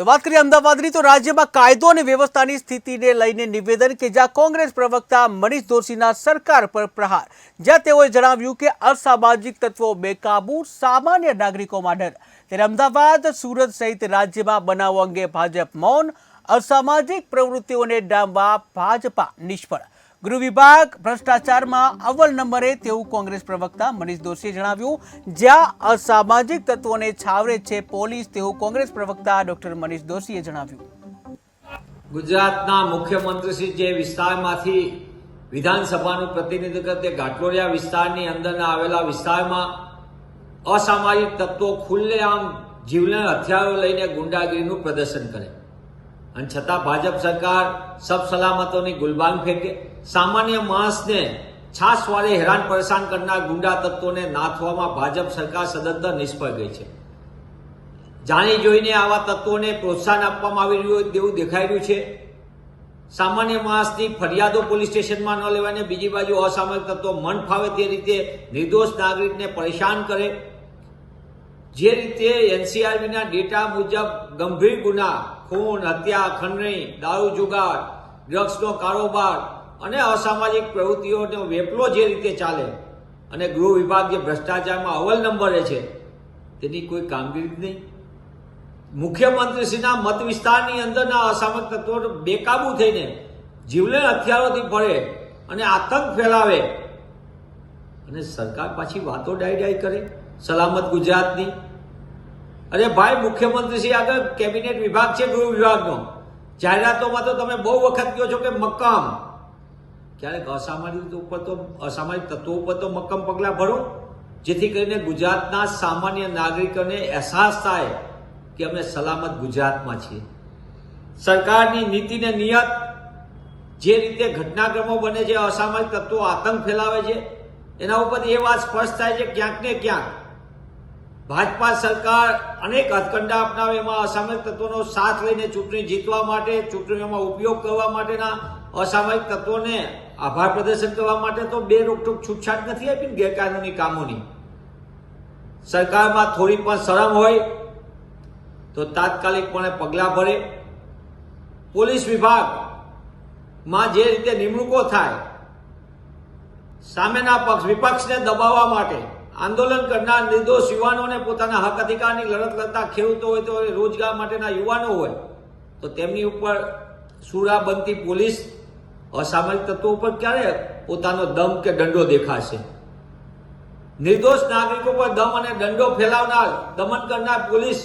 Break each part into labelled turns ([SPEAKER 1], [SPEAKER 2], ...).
[SPEAKER 1] તો વાત કરીએ અમદાવાદની, તો રાજ્યમાં કાયદો અને વ્યવસ્થાની સ્થિતિને લઈને નિવેદન કે જ્યાં કોંગ્રેસ પ્રવક્તા મનીષ દોશીના સરકાર પર પ્રહાર, જ્યાં તેઓએ જણાવ્યું કે અસામાજિક તત્વો બેકાબુ સામાન્ય નાગરિકોમાં ડર ત્યારે અમદાવાદ, સુરત સહિત રાજ્યમાં બનાવો અંગે ભાજપ મૌન, અસામાજિક પ્રવૃત્તિઓને ડામવા ભાજપા નિષ્ફળ. ગૃહ વિભાગ ભ્રષ્ટાચારમાં અવ્વલ નંબરે તેવું કોંગ્રેસ પ્રવક્તા મનીષ દોશીએ જણાવ્યું, જ્યાં અસામાજિક તત્વોને છાવરે છે પોલીસ, તેવું કોંગ્રેસ પ્રવક્તા ડોક્ટર મનીષ દોશીએ જણાવ્યું.
[SPEAKER 2] ગુજરાતના મુખ્યમંત્રી શ્રી જે વિસ્તારમાંથી વિધાનસભાનું પ્રતિનિધિત્વ તે ઘાટલોડિયા વિસ્તારની અંદરના આવેલા વિસ્તારમાં અસામાજિક તત્વો ખુલ્લેઆમ જીવલેણ હથિયારો લઈને ગુંડાગીરીનું પ્રદર્શન કરે. અને છતાં ભાજપ સરકાર સબ સલામતોની ગુલબાન ફેંકે. સામાન્ય માણસને છાસવારે હેરાન પરેશાન કરનાર ગુંડા તત્વોને નાથવામાં ભાજપ સરકાર સદંતર નિષ્ફળ ગઈ છે. જાણી જોઈને આવા તત્વોને પ્રોત્સાહન આપવામાં આવી રહ્યું હોય તેવું દેખાઈ રહ્યું છે. સામાન્ય માણસની ફરિયાદો પોલીસ સ્ટેશનમાં ન લેવાને બીજી બાજુ અસામાજિક તત્વો મન ફાવે તે રીતે નિર્દોષ નાગરિકને પરેશાન કરે. જે રીતે એનસીઆરબીના ડેટા મુજબ ગંભીર ગુના, ખૂન, હત્યા, ખંડણી, દારૂ જુગાર ડ્રગ્સનો કારોબાર અને અસામાજિક પ્રવૃત્તિઓનો વેપલો જે રીતે ચાલે અને ગૃહ વિભાગ જે ભ્રષ્ટાચારમાં અવ્વલ નંબરે છે, તેની કોઈ કામગીરી નહીં. મુખ્યમંત્રીશ્રીના મત વિસ્તારની અંદરના અસામક તત્વો બેકાબુ થઈને જીવલેણ હથિયારોથી ભળે અને આતંક ફેલાવે અને સરકાર પાછી વાતો ડાય ડાય કરે. સલામત ગુજરાતની. અરે ભાઈ, મુખ્યમંત્રીશ્રી આગળ કેબિનેટ વિભાગ છે, ગૃહ વિભાગનો. જાહેરાતોમાં તો તમે બહુ વખત કહો છો કે મક્કમ. ક્યારેક અસામાજિક ઉપર તો અસામાજિક તત્વો ઉપર તો મક્કમ પગલાં ભરો. જેથી કરીને ગુજરાતના સામાન્ય નાગરિકોને અહેસાસ થાય કે અમે સલામત ગુજરાતમાં છીએ. સરકારની નીતિને નિયત જે રીતે ઘટનાક્રમો બને છે, અસામાજિક તત્વો આતંક ફેલાવે છે, એના ઉપર એ વાત સ્પષ્ટ થાય છે, ક્યાંક ને ક્યાંક ભાજપા સરકાર અનેક હથકંડા અપનાવે એમાં અસામાજિક તત્વોનો સાથ લઈને ચૂંટણી જીતવા માટે, ચૂંટણીઓમાં ઉપયોગ કરવા માટેના અસામાજિક તત્વોને આભાર પ્રદર્શન કરવા માટે તો બે રોકટોક છૂટછાટ નથી આપી ગેરકાનૂની કામોની. સરકારમાં થોડી પણ શરમ હોય તો તાત્કાલિકપણે પગલાં ભરે. પોલીસ વિભાગમાં જે રીતે નિમણૂકો થાય, સામેના પક્ષ વિપક્ષને દબાવવા માટે આંદોલન કરનાર નિર્દોષ યુવાનોને પોતાના હક અધિકારની લડત લડતા ખેડૂતો હોય તો રોજગાર માટેના યુવાનો હોય, તો તેમની ઉપર સુરા બનતી પોલીસ અસામાજિક તત્વો ઉપર ક્યારે પોતાનો દમ કે દંડો દેખાશે? નિર્દોષ નાગરિકો પર દમ અને દંડો ફેલાવનાર, દમન કરનાર પોલીસ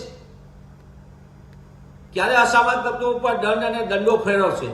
[SPEAKER 2] ક્યારે અસામાજિક તત્વો ઉપર દંડ અને દંડો ફેરવશે?